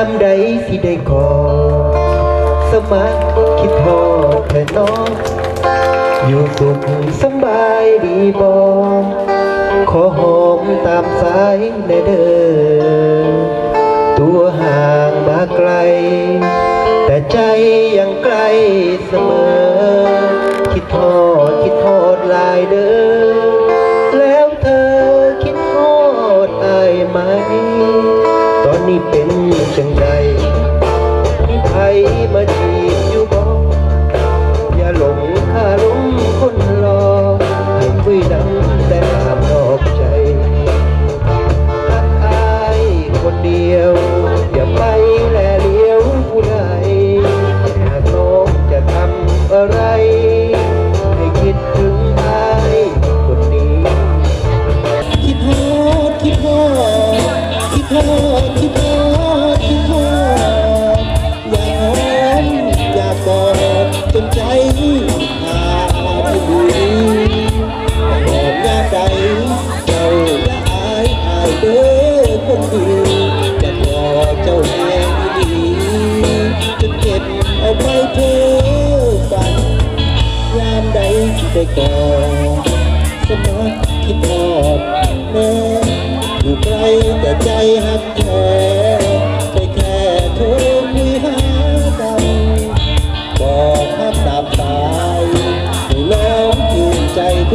ามใดสิได้ขอ สมัครคิดพอเธอน้องอยู่สุขสบายดีบอขอหอมตามสายในเด้อตัวห่างมาไกล แต่ใจยังไกลเสมอ คิดทอดคิดทอดลายเด้อแล้วเธอคิดทอดอายไหม ตอนนี้เป็นจัง ได้ก่อนสมัครคิดทอ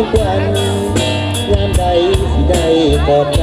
ทุกวันยามใดที่ได้กอดกันจ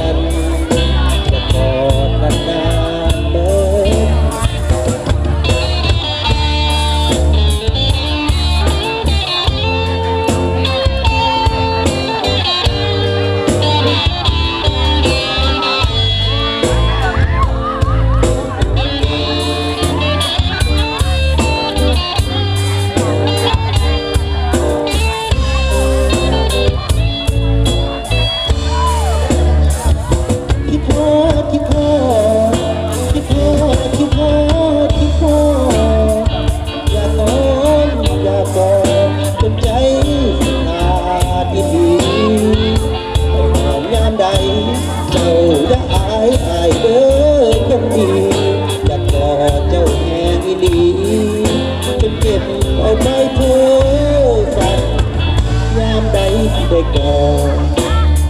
กอด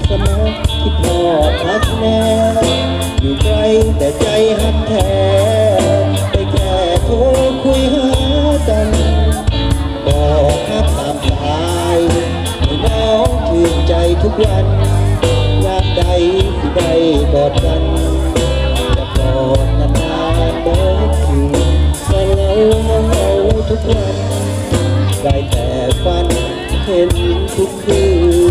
สมอคิดทอดทักแน่อยู่ไกลแต่ใจหักแท้ได้แค่โทรคุยหากันบอกฮักตามสายให้น้องชื่นใจทุกวันยามใดที่ได้กอดกันจะกอดนานๆเบิดคืนแต่เราเหงาทุกวันได้แต่ฝันเห็นทุกคืน